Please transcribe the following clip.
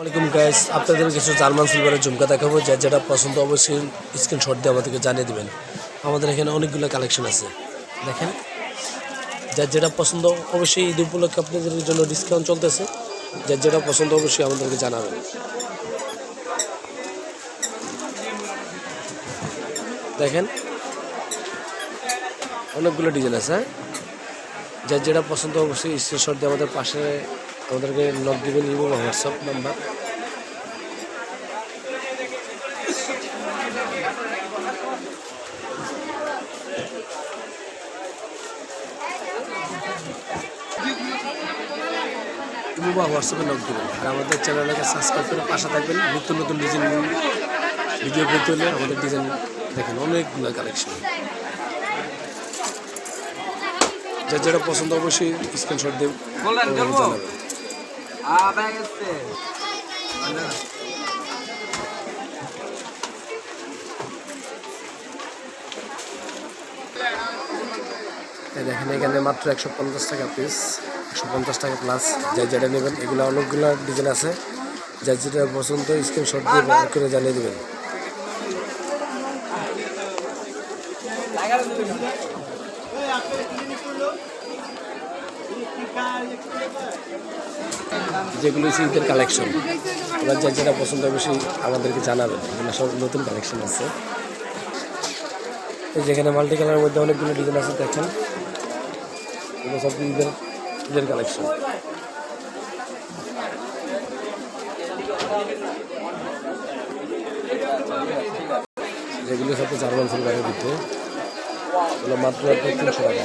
ওয়ালাইকুম গাইস আপনাদের কিছু জার্মান সিলভারের ঝুমকা দেখাবো যার যেটা পছন্দ অবশ্যই স্ক্রিনশট দিয়ে আমাদেরকে জানিয়ে দেবেন। আমাদের এখানে অনেকগুলো কালেকশন আছে। দেখেন, যার যেটা পছন্দ অবশ্যই ঈদ উপলক্ষে আপনাদের জন্য ডিসকাউন্ট চলতেছে। যার যেটা পছন্দ অবশ্যই আমাদেরকে জানাবেন। দেখেন, অনেকগুলো ডিজাইন আছে হ্যাঁ? যার যেটা পছন্দ অবশ্যই স্ক্রিনশট দিয়ে আমাদের পাশে আমাদেরকে নক দিবেন ইমো হোয়াটসঅ্যাপ নাম্বার ইমো বা হোয়াটসঅ্যাপে নক দিবেন আর আমাদের চ্যানেলটাকে সাবস্ক্রাইব করে পাশে থাকবেন। নিত্য নতুন ডিজাইন ভিডিও পেতে হলে আমাদের ডিজাইন দেখেন অনেকগুলো কালেকশন যার যেটা পছন্দ অবশ্যই স্ক্রিনশট করব? জানাবেন এই দেখেন, এখানে মাত্র একশো পঞ্চাশ টাকা পিস একশো পঞ্চাশ টাকা প্লাস যার যেটা নেবেন, এগুলো অনেকগুলো ডিজাইন আছে। যার যেটা পছন্দ স্ক্রিনশট দিয়ে ব্যবহার করে জানিয়ে দেবেন। যেগুলো হচ্ছে ঈদের কালেকশন এবার যার যেটা পছন্দ অবশ্যই আমাদেরকে জানাবেন। এগুলো সব নতুন কালেকশন আছে। যেখানে মাল্টি কালারের মধ্যে অনেকগুলো ডিজাইন আছে, দেখেন। এগুলো সব ঈদের ঈদের কালেকশন যেগুলো সাথে জার্মান সিলভারের ভিতরে। এগুলো মাত্র তিনশো টাকা।